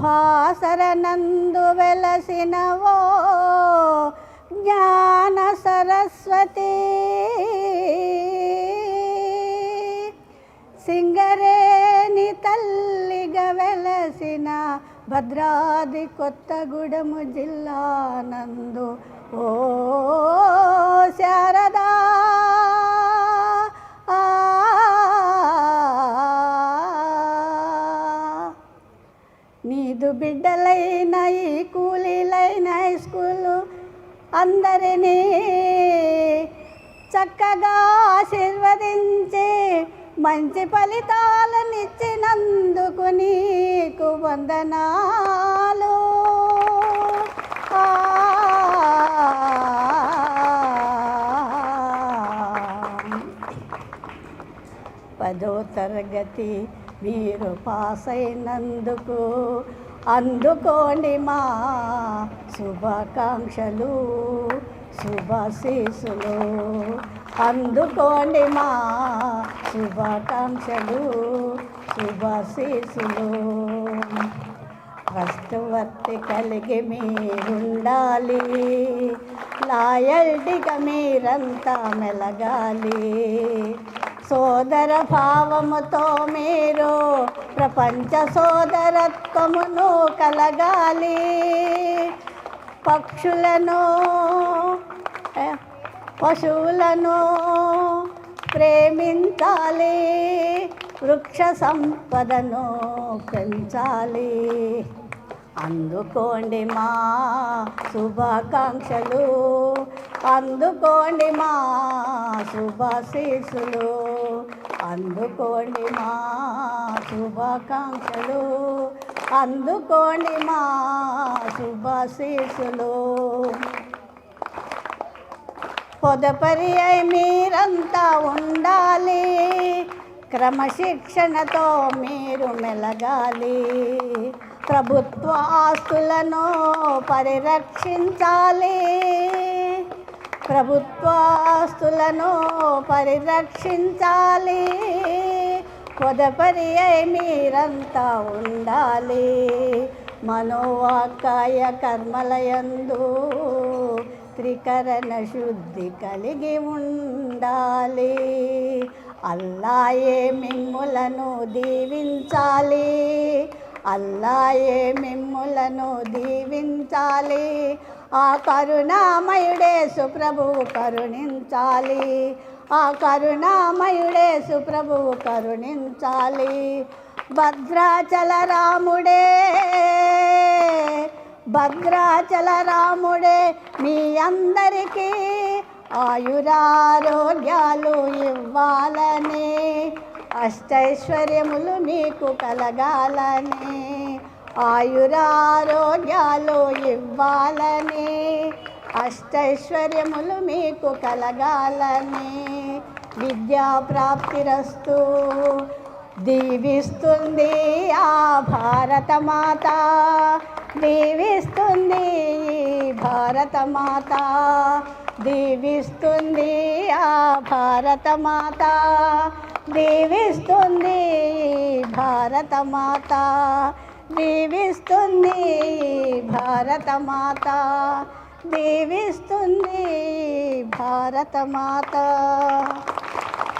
భాసరనందు వెలసినవో జ్ఞాన సరస్వతి. సింగరేణి తల్లిగా వెలసిన భద్రాది కొత్తగూడెము జిల్లా నందు ఓ నీదు బిడ్డలైన ఈ కూలీలైన స్కూలు అందరినీ చక్కగా ఆశీర్వదించి మంచి ఫలితాలనిచ్చినందుకు నీకు వందనాలు. పదో తరగతి మీరు పాస్ అయినందుకు అందుకోండి మా శుభాకాంక్షలు శుభాశీసులు అందుకోండి మా శుభాకాంక్షలు శుభాశీసులు వస్తువర్తి కలిగి మీరుండాలి. లాయల్టీగా మీరంతా మెలగాలి. సోదర భావముతో మీరు ప్రపంచ సోదరత్వమును కలగాలి. పక్షులను పశువులను ప్రేమించాలి. వృక్ష సంపదను పెంచాలి. అందుకోండి మా శుభాకాంక్షలు. అందుకోండి మా శుభాశీసులు అందుకోండి మా శుభాకాంక్షలు. అందుకోండి మా శుభాశీసులు పొదపరి అయి మీరంతా ఉండాలి. క్రమశిక్షణతో మీరు మెలగాలి. ప్రభుత్వ ఆస్తులను పరిరక్షించాలి. ప్రభుత్వాస్తులను పరిరక్షించాలి. కొదపరి అయి మీరంతా ఉండాలి. మనోవాకాయ కర్మలయందు త్రికరణ శుద్ధి కలిగి ఉండాలి. అల్లాయే మిమ్ములను దీవించాలి. అల్లాయే మిమ్ములను దీవించాలి. ఆ కరుణామయుడే సుప్రభువు కరుణించాలి. ఆ కరుణామయుడే సుప్రభువు కరుణించాలి. భద్రాచల రాముడే భద్రాచల రాముడే మీ అందరికీ ఆయురారోగ్యాలు ఇవ్వాలని అష్టైశ్వర్యములు నీకు కలగాలని ఆయురారోగ్యాలు ఇవ్వాలని అష్టైశ్వర్యములు మీకు కలగాలని విద్యా ప్రాప్తిరస్తు దీవిస్తుంది ఆ భారతమాత దీవిస్తుంది భారతమాత దీవిస్తుంది ఆ భారతమాత. దీవిస్తుంది భారతమాత దీవిస్తుంది భారతమాత దీవిస్తుంది భారతమాత.